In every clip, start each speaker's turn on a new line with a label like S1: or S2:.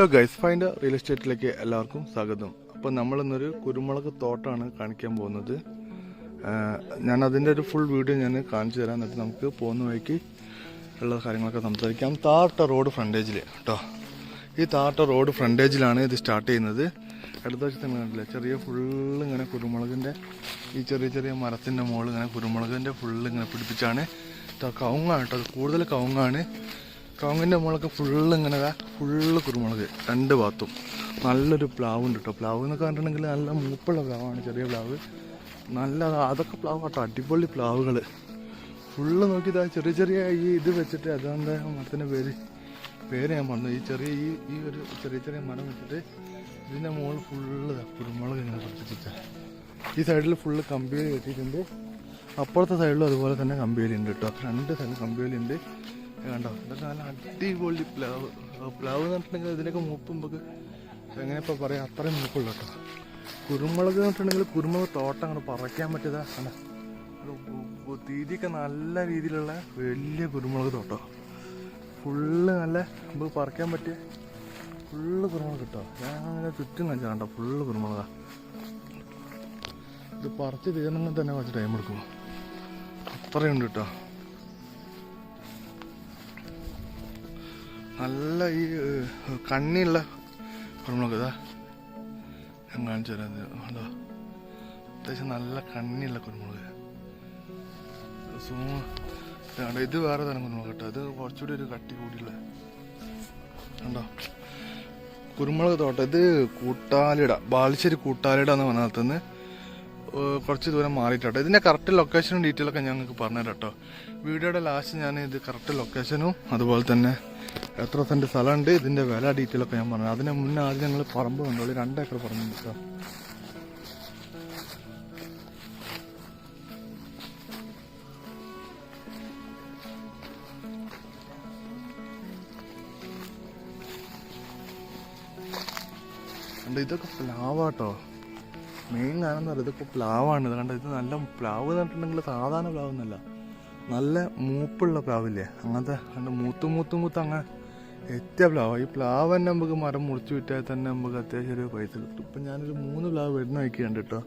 S1: Hello guys find real എസ്റ്റേറ്റിലേക്ക് എല്ലാവർക്കും സ്വാഗതം. അപ്പോൾ നമ്മൾ ഇന്നൊരു കുരുമുളക് തോട്ടാണ് കാണിക്കാൻ പോകുന്നത്. ഞാൻ അതിന്റെ ഒരു ഫുൾ വീഡിയോ ഞാൻ കാണിച്ചു തരാം. എന്നിട്ട് നമുക്ക് പോകുന്ന വഴിക്ക് ഉള്ള കാര്യങ്ങളൊക്കെ സംസാരിക്കാം. താട്ട റോഡ് ഫ്രണ്ടേജിൽ കേട്ടോ ഈ താട്ട റോഡ് ഫ്രണ്ടേജിലാണ് ഇത് സ്റ്റാർട്ട് ചെയ്യുന്നത്. അടുത്ത വശത്ത് കണ്ടില്ലേ ചെറിയ ഫുള്ള് ഇങ്ങനെ കുരുമുളകിന്റെ ഈ ചെറിയ ചെറിയ മരത്തിന്റെ മുകളിൽ ഇങ്ങനെ കുരുമുളകിന്റെ ഫുള്ള് ഇങ്ങനെ പിടിപ്പിച്ചാണ്. കവുങ്ങാണ് കേട്ടോ കൂടുതൽ കവുങ്ങാണ്. കവുങ്ങിന്റെ മുളക്ക് ഫുള്ള് ഇങ്ങനെ ഫുള്ള് കുരുമുളക് രണ്ട് ഭാഗത്തും നല്ലൊരു പ്ലാവ് ഉണ്ട് കേട്ടോ പ്ലാവ് എന്നൊക്കെ പറഞ്ഞിട്ടുണ്ടെങ്കിൽ നല്ല മൂപ്പുള്ള പ്ലാവാണ് ചെറിയ പ്ലാവ്. നല്ല അതൊക്കെ പ്ലാവ് കേട്ടോ അടിപൊളി പ്ലാവുകൾ ഫുള്ള് നോക്കിയതാ ചെറിയ ചെറിയ ഈ ഇത് വെച്ചിട്ട് അതുകൊണ്ട് മരത്തിന്റെ പേര്. പേര് ഞാൻ പറഞ്ഞു ഈ ചെറിയ ഈ ഈ ഒരു ചെറിയ ചെറിയ മരം വെച്ചിട്ട് ഇതിന്റെ മുകളിൽ ഫുള്ള് കുരുമുളക് ഇങ്ങനെ പിടിപ്പിച്ചിട്ട ഈ സൈഡിൽ ഫുള്ള് കമ്പിയിൽ കെട്ടിയിട്ടുണ്ട്. അപ്പുറത്തെ സൈഡിലും അതുപോലെ തന്നെ കമ്പിയിലുണ്ട് കേട്ടോ രണ്ട് സൈഡിൽ കമ്പിയിലുണ്ട് കണ്ടോ? ഇതൊക്കെ നല്ല അടിപൊളി പ്ലാവ്. പ്ലാവ് എന്ന് പറഞ്ഞിട്ടുണ്ടെങ്കിൽ ഇതിനൊക്കെ മൂപ്പ് എങ്ങനെ ഇപ്പോൾ പറയാം? അത്രയും മൂപ്പുള്ളൂ കേട്ടോ. കുരുമുളക് എന്ന് പറഞ്ഞിട്ടുണ്ടെങ്കിൽ കുരുമുളക് തോട്ടം അങ്ങോട്ട് പറയ്ക്കാൻ പറ്റിയതാ. കണ്ട? തീതിയൊക്കെ നല്ല രീതിയിലുള്ള വലിയ കുരുമുളക് തോട്ടം. ഫുള്ള് നല്ല നമുക്ക് പറിക്കാൻ പറ്റിയ ഫുള്ള് കുരുമുളക് കിട്ടോ. ഞാൻ അങ്ങനെ ചുറ്റും നല്ല കണ്ടോ? ഫുള്ള് കുരുമുളക. ഇത് പറിച്ച് തീരണമെങ്കിൽ തന്നെ കുറച്ച് ടൈം എടുക്കും. അത്രയുണ്ട് കേട്ടോ. നല്ല ഈ കണ്ണിയുള്ള കുരുമുളക് ഇതാ. ഞാൻ കാണിച്ചു തരാം അതോ അത്യാവശ്യം നല്ല കണ്ണിയുള്ള കുരുമുളക്. സൂ കണ്ടോ ഇത് വേറെ തരം കുരുമുളക് കേട്ടോ. ഇത് കുറച്ചുകൂടി ഒരു കട്ടി കൂടിയുള്ള കണ്ടോ? കുരുമുളക് തോട്ടം. ഇത് കൂട്ടാലിട ബാലുശ്ശേരി കൂട്ടാലിട എന്ന് പറഞ്ഞ സ്ഥലത്തുനിന്ന് കുറച്ച് ദൂരം മാറിയിട്ടോ ഇതിന്റെ കറക്റ്റ് ലൊക്കേഷനും ഞാൻ നിങ്ങൾക്ക് പറഞ്ഞുതരാം കേട്ടോ. വീഡിയോയുടെ ലാസ്റ്റ് ഞാൻ ഇത് കറക്റ്റ് ലൊക്കേഷനും അതുപോലെ തന്നെ എത്ര സെന്റ് സ്ഥലമുണ്ട് ഇതിന്റെ വില ഡീറ്റെയിൽ ഒക്കെ ഞാൻ പറഞ്ഞു. അതിന് മുന്നേ ആദ്യം ഞങ്ങൾ പറമ്പ് കണ്ടോളി രണ്ട് ഏക്കർ പറഞ്ഞു കേട്ടോ കണ്ടോ ഇതൊക്കെ പ്ലാവാട്ടോ മെയിൻ കാരണം പറയുന്നത് ഇതൊക്കെ പ്ലാവാണ്. കണ്ടോ ഇത് നല്ല പ്ലാവ് എന്ന് പറഞ്ഞിട്ടുണ്ടെങ്കിൽ സാധാരണ പ്ലാവ് എന്നല്ല നല്ല മൂപ്പുള്ള പ്ലാവില്ലേ? അങ്ങനത്തെ കണ്ട് മൂത്ത് മൂത്ത് മൂത്ത് അങ്ങനെ എത്തിയ പ്ലാവ്. ഈ പ്ലാവ് തന്നെ നമുക്ക് മരം മുറിച്ച് വിറ്റാൽ തന്നെ നമുക്ക് അത്യാവശ്യം ഒരു പൈസ കിട്ടും. ഇപ്പം ഞാനൊരു മൂന്ന് പ്ലാവ് വരുന്ന വയ്ക്കുന്നുണ്ട് കേട്ടോ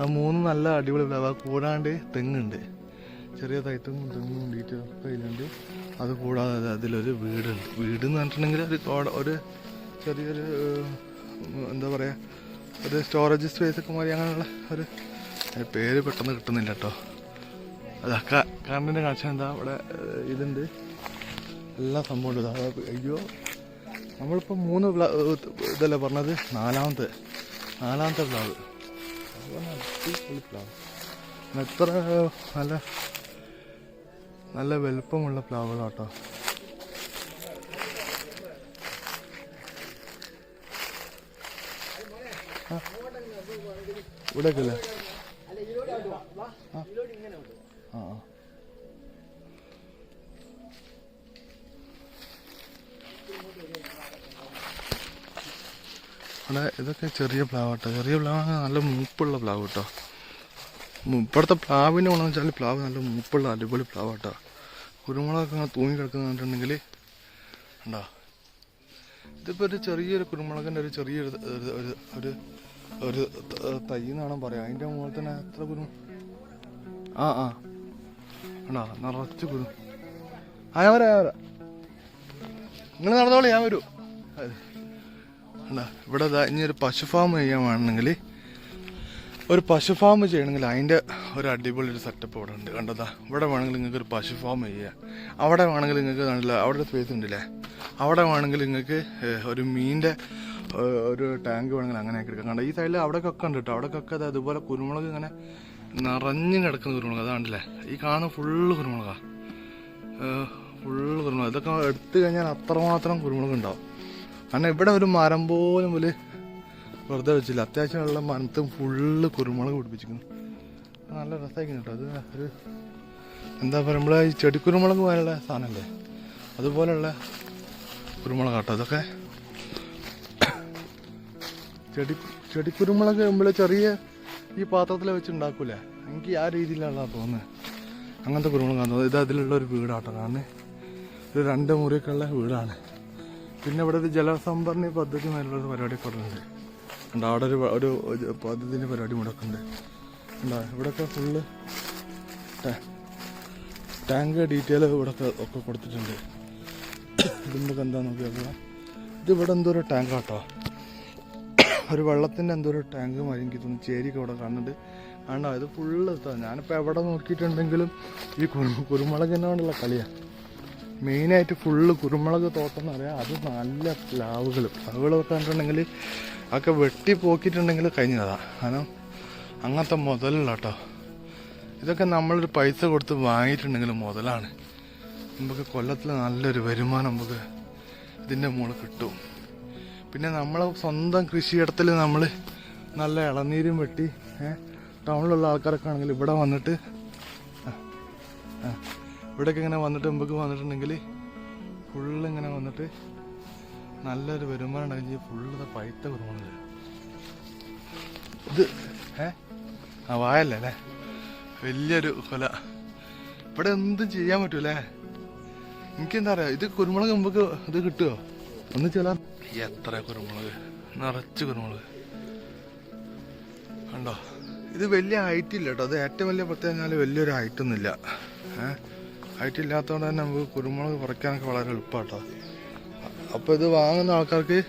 S1: ആ മൂന്ന് നല്ല അടിപൊളി പ്ലാവ്. ആ കൂടാണ്ട് തെങ്ങുണ്ട്. ചെറിയ തൈത്തും തെങ്ങും കൂടിയിട്ട് കയ്യിലുണ്ട്. അത് കൂടാതെ അതിലൊരു വീടുണ്ട്. വീട് എന്ന് പറഞ്ഞിട്ടുണ്ടെങ്കിൽ ഒരു ഒരു ചെറിയൊരു എന്താ പറയുക ഒരു സ്റ്റോറേജ് സ്പേസ് ഒക്കെ മാറി അങ്ങനെയുള്ള ഒരു പേര് പെട്ടെന്ന് കിട്ടുന്നില്ല കേട്ടോ അതാ കറണ്ടിന്റെ കണക്ഷൻ എന്താ? അവിടെ ഇതുണ്ട്. എല്ലാ സംഭവമുണ്ട്. ഇതാ അയ്യോ. നമ്മളിപ്പോൾ മൂന്ന് ഇതല്ലേ പറഞ്ഞത്? നാലാമത്തെ. നാലാമത്തെ പ്ലാവ് പ്ലാവ് എത്ര നല്ല നല്ല വലുപ്പമുള്ള പ്ലാവുകളാട്ടോ ഇവിടെയൊക്കെ അല്ലേ ആ ആ. അവിടെ ഇതൊക്കെ ചെറിയ പ്ലാവ് കേട്ടോ ചെറിയ പ്ലാവ് നല്ല മൂപ്പുള്ള പ്ലാവ് കേട്ടോ ഇപ്പോഴത്തെ പ്ലാവിന്റെ ഗുണമെന്ന് വെച്ചാൽ പ്ലാവ് നല്ല മൂപ്പുള്ള അടിപൊളി പ്ലാവ് കേട്ടോ കുരുമുളകൊക്കെ അങ്ങനെ തൂങ്ങി കിടക്കുന്നുണ്ടെങ്കിൽ ഉണ്ടോ ഇതിപ്പോൾ ഒരു ചെറിയൊരു കുരുമുളകിന്റെ ഒരു ചെറിയൊരു ഒരു ഒരു ഒരു ഒരു തൈ എന്നാണ് പറയാം. അതിന്റെ മുകളിൽ തന്നെ എത്ര കുരു ആ ആ. ഉണ്ടോ നിറച്ച് കുരു. ആ ഞാൻ വരാം നിങ്ങൾ നടന്നോളൂ ഞാൻ വരൂ. ഇവിടെ ഇനി ഒരു പശു ഫാം ചെയ്യാൻ വേണമെങ്കിൽ ഒരു പശു ഫാം ചെയ്യണമെങ്കിൽ അതിന്റെ ഒരു അടിപൊളി ഒരു സെറ്റപ്പ് ഇവിടെ ഉണ്ട്. കണ്ടതാ ഇവിടെ വേണമെങ്കിൽ നിങ്ങൾക്ക് ഒരു പശു ഫാം ചെയ്യാം. അവിടെ വേണമെങ്കിൽ നിങ്ങൾക്ക് നല്ല അവിടെ സ്പേസ് ഉണ്ടല്ലേ? അവിടെ വേണമെങ്കിൽ നിങ്ങൾക്ക് ഒരു മീനിന്റെ ഒരു ടാങ്ക് വേണമെങ്കിൽ അങ്ങനെയൊക്കെ എടുക്കാം. കണ്ടോ ഈ സൈഡിൽ അവിടെയൊക്കെ ഉണ്ട് കേട്ടോ. അവിടെയൊക്കെ അത് അതുപോലെ കുരുമുളക് ഇങ്ങനെ നിറഞ്ഞു കിടക്കുന്ന കുരുമുളക് അതാണ്ടല്ലേ ഈ കാണുന്ന ഫുള്ള് കുരുമുളകാ. ഫുള്ള് കുരുമുളക്. ഇതൊക്കെ എടുത്തു കഴിഞ്ഞാൽ അത്രമാത്രം കുരുമുളക് ഉണ്ടാവും. കാരണം ഇവിടെ ഒരു മരം പോലും പോലെ വെറുതെ വെച്ചില്ല. അത്യാവശ്യമുള്ള മരത്തും ഫുള്ള് കുരുമുളക് പിടിപ്പിച്ചിരിക്കുന്നു. നല്ല രസമായിരിക്കും കേട്ടോ. അത് ഒരു എന്താ പറയുക നമ്മളെ ഈ ചെടിക്കുരുമുളക് പോലുള്ള സാധനമല്ലേ അതുപോലുള്ള കുരുമുളക് കേട്ടോ. അതൊക്കെ ചെടി ചെടിക്കുരുമുളക് നമ്മൾ ചെറിയ ഈ പാത്രത്തിൽ വെച്ച് ഉണ്ടാക്കൂലേ? എനിക്ക് ആ രീതിയിലാണ് തോന്നുന്നത് അങ്ങനത്തെ കുരുമുളക് കാണുന്നത്. ഇത് അതിലുള്ള ഒരു വീടാട്ടോ. കാരണം ഇത് രണ്ട് മുറിയൊക്കെ ഉള്ള വീടാണ്. പിന്നെ ഇവിടെ ഒരു ജലസംഭരണി പദ്ധതി മേലുള്ള ഒരു പരിപാടി കൊടുക്കുന്നുണ്ട് ഉണ്ട്. അവിടെ ഒരു ഒരു ഒരു പദ്ധതിന്റെ പരിപാടി മുടക്കുന്നുണ്ട് ഉണ്ടോ. ഇവിടെയൊക്കെ ഫുള്ള് ടാങ്ക് ഡീറ്റെയിൽ ഇവിടെ ഒക്കെ കൊടുത്തിട്ടുണ്ട്. ഇതിന്റെ എന്താ നോക്കിയാൽ ഇത് എന്തോ ഒരു ടാങ്ക് കേട്ടോ ഒരു വെള്ളത്തിന്റെ എന്തോ ഒരു ടാങ്ക് മാതിരി എനിക്ക് തോന്നുന്നു. ചേരിയൊക്കെ ഇവിടെ കാണുന്നുണ്ട്. ആണ്ടോ ഇത് ഫുള്ള് ഞാനിപ്പോൾ എവിടെ നോക്കിയിട്ടുണ്ടെങ്കിലും ഈ കുരു കുരുമുളകിനോടുള്ള കളിയാണ് മെയിനായിട്ട് ഫുള്ള് കുരുമുളക് തോട്ടം എന്ന് പറയാം. അത് നല്ല പ്ലാവുകൾ പ്ലാവുകളൊക്കെ കണ്ടിട്ടുണ്ടെങ്കിൽ ഒക്കെ വെട്ടി പോക്കിയിട്ടുണ്ടെങ്കിൽ കഴിഞ്ഞതാണ് കാരണം അങ്ങനത്തെ മുതലുള്ള കേട്ടോ. ഇതൊക്കെ നമ്മളൊരു പൈസ കൊടുത്ത് വാങ്ങിയിട്ടുണ്ടെങ്കിൽ മുതലാണ്. നമുക്ക് കൊല്ലത്തിൽ നല്ലൊരു വരുമാനം നമുക്ക് ഇതിന്റെ മുകളിൽ കിട്ടും. പിന്നെ നമ്മളെ സ്വന്തം കൃഷിയിടത്തിൽ നമ്മൾ നല്ല ഇളനീരും വെട്ടി ടൗണിലുള്ള ആൾക്കാരൊക്കെ ആണെങ്കിൽ ഇവിടെ വന്നിട്ട് ഇവിടെയൊക്കെ ഇങ്ങനെ വന്നിട്ട് മുമ്പ് വന്നിട്ടുണ്ടെങ്കിൽ ഫുള്ള് ഇങ്ങനെ വന്നിട്ട് നല്ലൊരു വരുമാനം ഉണ്ടെങ്കിൽ ഫുള്ള് പൈത്ത വരുമാനം ഇത് ഏ ആ വായല്ലേ അല്ലേ? വലിയൊരു കൊല. ഇവിടെ എന്തും ചെയ്യാൻ പറ്റൂലേ? എനിക്കെന്താ പറയാ ഇത് കുരുമുളക് മുമ്പ് ഇത് കിട്ടുമോ ഒന്ന് ചില എത്ര കുരുമുളക്? നിറച്ച് കുരുമുളക്. കണ്ടോ? ഇത് വലിയ ഹൈറ്റ് ഇല്ല കേട്ടോ. അത് ഏറ്റവും വലിയ പ്രത്യേകത വലിയൊരു ഹൈറ്റ് ഒന്നുമില്ല. ഏഹ് ഹൈറ്റ് ഇല്ലാത്തതുകൊണ്ട് തന്നെ നമുക്ക് കുരുമുളക് പറിക്കാനൊക്കെ വളരെ എളുപ്പമാട്ടോ. അപ്പോൾ ഇത് വാങ്ങുന്ന ആൾക്കാർക്ക്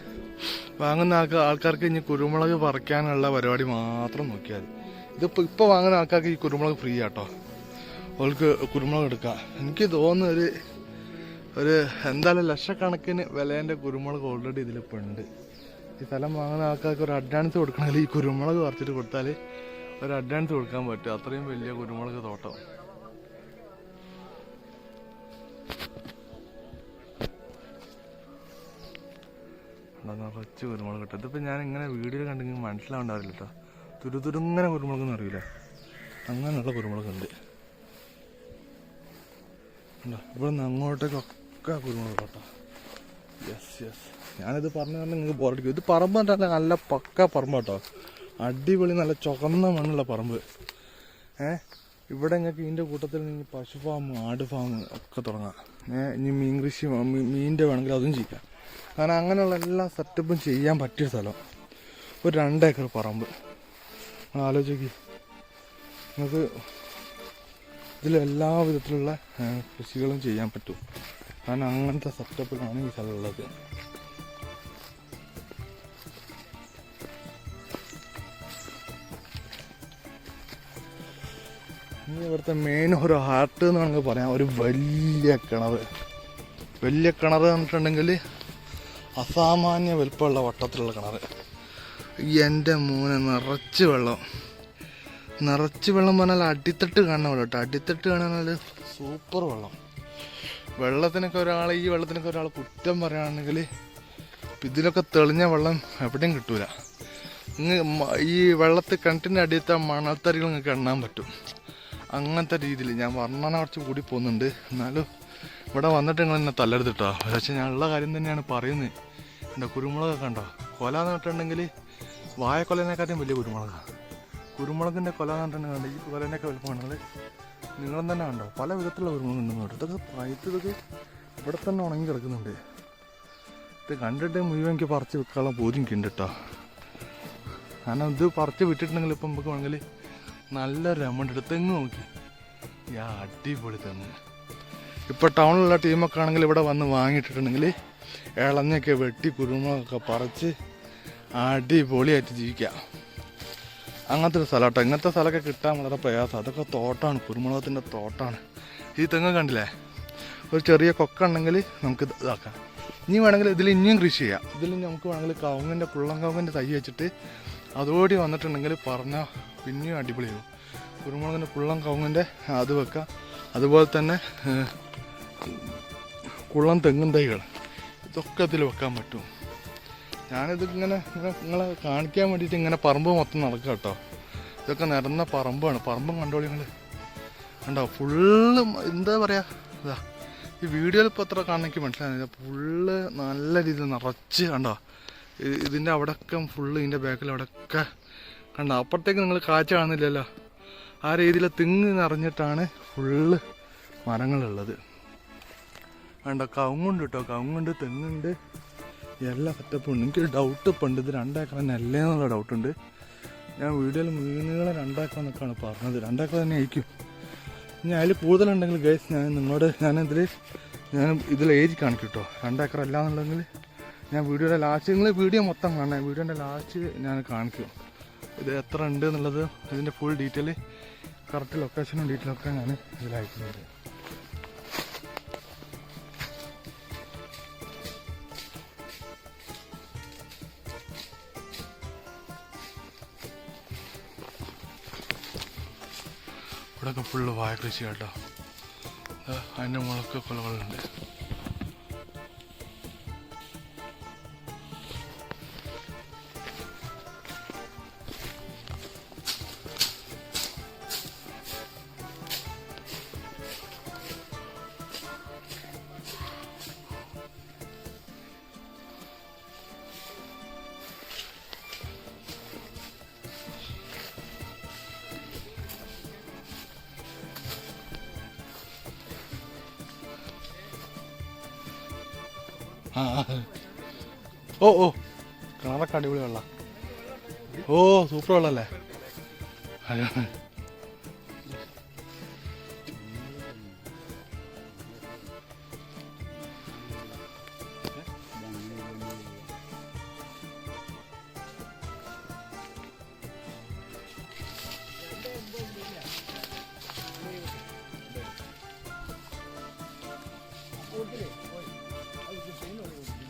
S1: വാങ്ങുന്ന ആൾക്കാർ ആൾക്കാർക്ക് ഇനി കുരുമുളക് പറിക്കാനുള്ള പരിപാടി മാത്രം നോക്കിയാൽ ഇതിപ്പോൾ ഇപ്പോൾ വാങ്ങുന്ന ആൾക്കാർക്ക് ഈ കുരുമുളക് ഫ്രീ ആട്ടോ അവൾക്ക് കുരുമുളക് എടുക്കാം. എനിക്ക് തോന്നുന്നു ഒരു എന്തായാലും ലക്ഷക്കണക്കിന് വിലേന്റെ കുരുമുളക് ഓൾറെഡി ഇതിലിപ്പോൾ ഉണ്ട്. ഈ സ്ഥലം വാങ്ങുന്ന ആൾക്കാർക്ക് ഒരു അഡ്വാൻസ് കൊടുക്കണമെങ്കിൽ ഈ കുരുമുളക് പറിച്ചിട്ട് കൊടുത്താൽ ഒരു അഡ്വാൻസ് കൊടുക്കാൻ പറ്റും. അത്രയും വലിയ കുരുമുളക് തോട്ടം. നിറച്ച് കുരുമുളക് കിട്ടും. ഇതിപ്പോൾ ഞാൻ ഇങ്ങനെ വീഡിയോ കണ്ടെങ്കിൽ മനസ്സിലാവണ്ടാവില്ല കേട്ടോ. തുരുതുരുങ്ങനെ കുരുമുളകെന്ന് അറിയില്ല? അങ്ങനെയുള്ള കുരുമുളകുണ്ട് ഇവിടെ നിന്ന് അങ്ങോട്ടേക്കൊക്കെ കുരുമുളക് കേട്ടോ യെസ് യെസ് ഞാനിത് പറഞ്ഞു തന്നെ നിങ്ങൾക്ക് ബോറടിക്കും ഇത് പറമ്പ് പറഞ്ഞാൽ നല്ല പക്ക പറമ്പ് കേട്ടോ. അടിപൊളി നല്ല ചുവന്ന മണ്ണുള്ള പറമ്പ്. ഏഹ് ഇവിടെ നിങ്ങൾക്ക് ഇതിന്റെ കൂട്ടത്തിൽ നിന്ന് പശു ഫാം ആട് ഫാം ഒക്കെ തുടങ്ങാം. ഏഹ് ഇനി മീൻ കൃഷി മീനിന്റെ വേണമെങ്കിൽ അതും ചെയ്യാം. കാരണം അങ്ങനെയുള്ള എല്ലാ സെറ്റപ്പും ചെയ്യാൻ പറ്റിയ സ്ഥലം. ഒരു രണ്ടേക്കർ പറമ്പ്. ആലോചിക്കുക ആലോചിക്ക്. നിങ്ങൾക്ക് ഇതിലെല്ലാ വിധത്തിലുള്ള കൃഷികളും ചെയ്യാൻ പറ്റും. കാരണം അങ്ങനത്തെ സെറ്റപ്പിലാണ് ഈ സ്ഥലമുള്ളത് ഇവിടുത്തെ മെയിൻ ഒരു ഹാർട്ട് എന്ന് വേണമെങ്കിൽ പറയാം. ഒരു വലിയ കിണർ വലിയ കിണർ പറഞ്ഞിട്ടുണ്ടെങ്കിൽ അസാമാന്യ വലുപ്പമുള്ള വട്ടത്തിലുള്ള കിണർ എന്റെ മൂന്ന് നിറച്ച് വെള്ളം. നിറച്ച് വെള്ളം പറഞ്ഞാൽ അടിത്തട്ട് കാണുന്ന വെള്ളം കേട്ടോ. അടിത്തട്ട് കാണാൻ സൂപ്പർ വെള്ളം. വെള്ളത്തിനൊക്കെ ഒരാൾ ഈ വെള്ളത്തിനൊക്കെ ഒരാൾ കുറ്റം പറയുകയാണെങ്കിൽ ഇതിലൊക്കെ തെളിഞ്ഞ വെള്ളം എവിടെയും കിട്ടൂല. ഈ വെള്ളത്തിൽ കിണറ്റിന്റെ അടിയത്തെ മണൽത്തരികൾ നിങ്ങൾക്ക് എണ്ണാൻ പറ്റും. അങ്ങനത്തെ രീതിയിൽ ഞാൻ വർണന കുറച്ച് കൂടി പോകുന്നുണ്ട്. എന്നാലും ഇവിടെ വന്നിട്ട് നിങ്ങൾ എന്നെ തല്ലരുത് കേട്ടോ ഞാൻ ഉള്ള കാര്യം തന്നെയാണ് പറയുന്നത്. എന്റെ കുരുമുളകൊക്കെ കണ്ടോ? കൊല എന്ന് പറഞ്ഞിട്ടുണ്ടെങ്കിൽ വായക്കൊലേനെക്കാട്ടിയും വലിയ കുരുമുളകാണ് കുരുമുളകിന്റെ കൊല എന്ന് പറഞ്ഞിട്ടുണ്ടെങ്കിൽ ഈ കൊലേനെയൊക്കെ വലുപ്പമാണെങ്കിൽ നിങ്ങളും തന്നെ ഉണ്ടോ പല വിധത്തിലുള്ള കുരുമുളക് ഉണ്ടെന്ന് കേട്ടോ ഇതൊക്കെ പഴുത്ത് ഇതൊക്കെ ഇവിടെ തന്നെ ഉണങ്ങി കിടക്കുന്നുണ്ട്. ഇത് കണ്ടിട്ട് മുഴുവൻ എനിക്ക് പറിച്ച് വെക്കാനുള്ള ബോധ്യം ഉണ്ട് കേട്ടോ കാരണം ഇത് പറിച്ച് വിട്ടിട്ടുണ്ടെങ്കിൽ ഇപ്പം നമുക്ക് വേണമെങ്കിൽ നല്ലൊരു എമൗണ്ട് എടുത്ത് തെങ്ങ് നോക്കി. യാ അടിപൊളി തെങ്ങ്. ഇപ്പോൾ ടൗണിലുള്ള ടീമൊക്കെ ആണെങ്കിൽ ഇവിടെ വന്ന് വാങ്ങിയിട്ടിട്ടുണ്ടെങ്കിൽ ഇളഞ്ഞൊക്കെ വെട്ടി കുരുമൊക്കെ പറിച്ച് അടിപൊളിയായിട്ട് ജീവിക്കാം. അങ്ങനത്തെ ഒരു സ്ഥലം ഇങ്ങനത്തെ സ്ഥലമൊക്കെ കിട്ടാൻ വളരെ പ്രയാസം. അതൊക്കെ തോട്ടാണ് കുരുമുളകത്തിന്റെ തോട്ടമാണ് ഈ തെങ്ങ് കണ്ടില്ലേ? ഒരു ചെറിയ കൊക്ക ഉണ്ടെങ്കിൽ നമുക്ക് ഇത് ഇതാക്കാം. ഇനി വേണമെങ്കിൽ ഇതിൽ ഇനിയും കൃഷി ചെയ്യാം. ഇതിൽ നമുക്ക് വേണമെങ്കിൽ കവുങ്ങിന്റെ കുള്ളം കവുങ്ങിന്റെ തൈ വെച്ചിട്ട് അതോടി വന്നിട്ടുണ്ടെങ്കിൽ പറഞ്ഞാൽ പിന്നെയും അടിപൊളിയാവും കുരുമുളകിന്റെ കുള്ളം കവുങ്ങിന്റെ അത് വെക്കാം. അതുപോലെ തന്നെ കുള്ളം തെങ്ങും തൈകൾ ഇതൊക്കെ ഇതിൽ വെക്കാൻ പറ്റും. ഞാനിത് ഇങ്ങനെ നിങ്ങളെ കാണിക്കാൻ വേണ്ടിയിട്ട് ഇങ്ങനെ പറമ്പ് മൊത്തം നടക്കുക കേട്ടോ. ഇതൊക്കെ നിറഞ്ഞ പറമ്പാണ്. പറമ്പും കണ്ടോളി നിങ്ങൾ കണ്ടോ? ഫുള്ള് എന്താ പറയുക ഇതാ. ഈ വീഡിയോയിൽ ഇപ്പോൾ എത്ര കാണണമെങ്കിൽ മനസ്സിലാകുന്നില്ല ഫുള്ള് നല്ല രീതിയിൽ നിറച്ച് കണ്ടോ? ഇതിന്റെ അവിടെയൊക്കെ ഫുള്ള് ഇതിന്റെ ബാക്കിൽ അവിടെയൊക്കെ കണ്ടോ? അപ്പുറത്തേക്ക് നിങ്ങൾ കാഴ്ച കാണുന്നില്ലല്ലോ. ആ രീതിയിൽ തിങ്ങ് നിറഞ്ഞിട്ടാണ് ഫുള്ള് മരങ്ങളുള്ളത്. കണ്ടോ? കവുങ്ങുണ്ട് കേട്ടോ. കവുങ്ങുണ്ട് തെങ്ങുണ്ട്. എല്ലാ സെറ്റപ്പും ഉണ്ട്. എനിക്കൊരു ഡൗട്ട് ഇപ്പോൾ ഉണ്ട്. ഇത് രണ്ടേക്കർ തന്നെ അല്ലേ എന്നുള്ള ഡൗട്ടുണ്ട് ഞാൻ വീഡിയോയിൽ മീനുകളെ രണ്ടേക്കർ എന്നൊക്കെയാണ് പറഞ്ഞത്. രണ്ടേക്കർ തന്നെ ആയിരിക്കും. ഇനി അതിൽ കൂടുതലുണ്ടെങ്കിൽ ഗൈസ് ഞാൻ നിങ്ങളോട് ഞാനിതിൽ ഞാൻ ഇതിൽ ഏജ് കാണിക്കും കേട്ടോ രണ്ടേക്കർ അല്ല എന്നുണ്ടെങ്കിൽ ഞാൻ വീഡിയോയുടെ ലാസ്റ്റ് നിങ്ങൾ വീഡിയോ മൊത്തം കാണാം വീഡിയോന്റെ ലാസ്റ്റ് ഞാൻ കാണിക്കും. ഇത് എത്ര ഉണ്ട് എന്നുള്ളത്. ഇതിന്റെ ഫുൾ ഡീറ്റെയിൽ കറക്റ്റ് ലൊക്കേഷനും ഡീറ്റെയിലൊക്കെ ഞാൻ ഇതിൽ ഇവിടെയൊക്കെ ഫുള്ള് വാഴ കൃഷി കേട്ടോ അതിന്റെ മുളക്ക് കൊലകളുണ്ട്. ഓ ഓ. കിണറൊക്കെ അടിപൊളി വെള്ളം. ഓ സൂപ്പർ വെള്ളല്ലേ? അയ്യോ.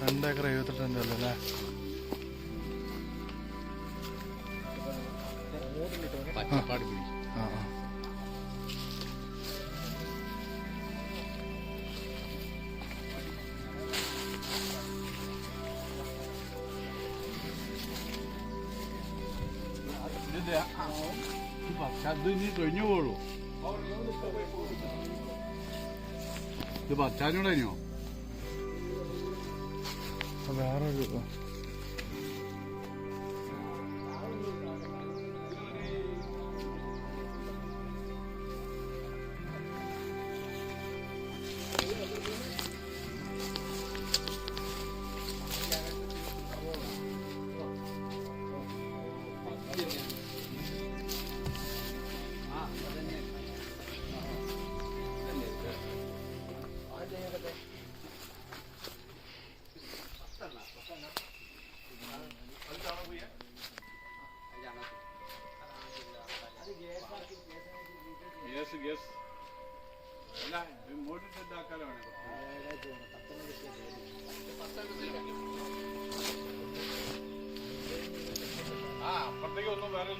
S1: രണ്ടേക്കർ എഴുപത്തെട്ട് സെന്റ് അല്ലേ? ആ ആ.
S2: പക്ഷെ അത് ഇനി കഴിഞ്ഞു പോളൂ ഇത് പച്ചാനോടനെയോ
S1: അത് വേറൊരു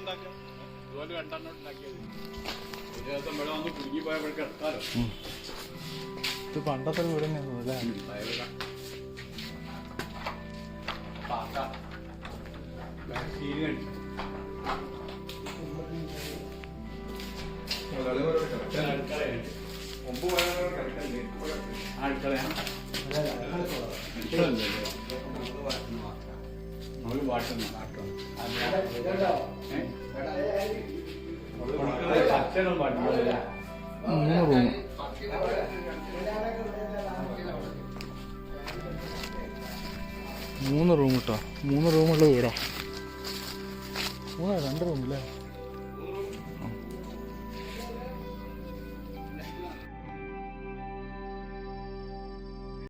S2: ഉണ്ടാക്കാം. ഇതുപോലെ രണ്ടെണ്ണം ഉണ്ടാക്കിയത് ഒരു ദിവസം ഇവിടെ വന്ന് കുടുങ്ങി പോയപ്പോഴേക്ക് എടുത്താലോ
S1: ഇത് പണ്ടത്തെ വീട് തന്നെയാണ് അല്ലേ?
S2: നമ്മൾ വാട്ടുന്നു
S1: മൂന്ന് റൂം മൂന്ന് റൂം കേട്ടോ. മൂന്ന് റൂമുള്ള വീടാ. മൂന്ന് രണ്ട് റൂം അല്ലേ